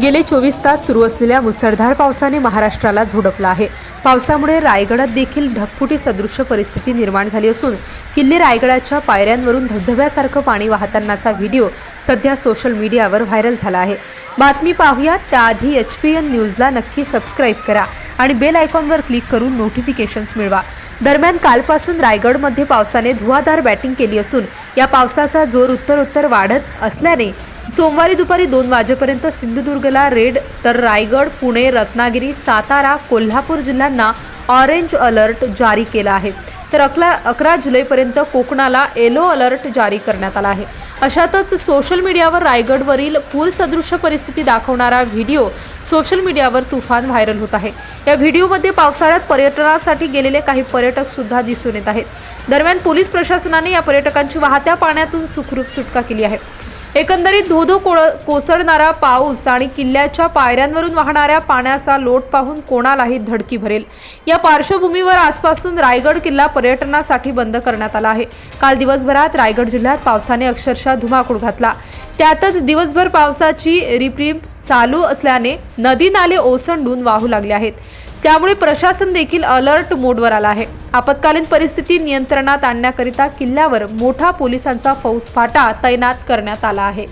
गेले चोवीस तास सुरू असलेल्या मुसळधार पावसाने महाराष्ट्राला झोडपला आहे. पावसामुळे रायगडात देखील ढगफुटी सदृश्य परिस्थिती निर्माण झाली असून किल्ले रायगडाच्या पायऱ्यांवरून धबधब्यासारखं पाणी वाहतानाचा व्हिडिओ सध्या सोशल मीडियावर व्हायरल झाला आहे. बातमी पाहूयात त्याआधी एच पी एन न्यूजला नक्की सबस्क्राईब करा आणि बेल आयकॉनवर क्लिक करून नोटिफिकेशन्स मिळवा. दरम्यान कालपासून रायगडमध्ये पावसाने धुवाधार बॅटिंग केली असून या पावसाचा जोर उत्तरोत्तर वाढत असल्याने सोमवारी दुपारी दोन वाजेपर्यंत सिंधुदुर्गला रेड तर रायगड पुणे रत्नागिरी सातारा कोल्हापूर जिल्ह्यांना ऑरेंज अलर्ट जारी केला आहे. तर अकरा अकरा जुलैपर्यंत कोकणाला येलो अलर्ट जारी करण्यात आला आहे. अशातच सोशल मीडियावर रायगडवरील पूरसदृश्य परिस्थिती दाखवणारा व्हिडिओ सोशल मीडियावर तुफान व्हायरल होत आहे. या व्हिडिओमध्ये पावसाळ्यात पर्यटनासाठी गेलेले काही पर्यटक सुद्धा दिसून येत आहेत. दरम्यान पोलीस प्रशासनाने या पर्यटकांची वाहत्या पाण्यातून सुखरूप सुटका केली आहे. एकंदरीत धोधो कोळ कोसळणारा पाऊस आणि किल्ल्याच्या पायऱ्यांवरून वाहणाऱ्या पाण्याचा लोट पाहून कोणालाही धडकी भरेल. या पार्श्वभूमीवर आजपासून रायगड किल्ला पर्यटनासाठी बंद करण्यात आला आहे. काल दिवसभरात रायगड जिल्ह्यात पावसाने अक्षरशः धुमाकूळ घातला. त्यातच दिवसभर पावसाची रिपरिप चालू असल्याने नदी नाले ओसंडून वाहू लागले आहेत. त्यामुळे प्रशासन देखील अलर्ट मोडवर आला आहे. आपत्कालीन परिस्थिती नियंत्रणात आणण्याकरिता किल्ल्यावर मोठा पोलिसांचा फौजफाटा तैनात करण्यात आला आहे.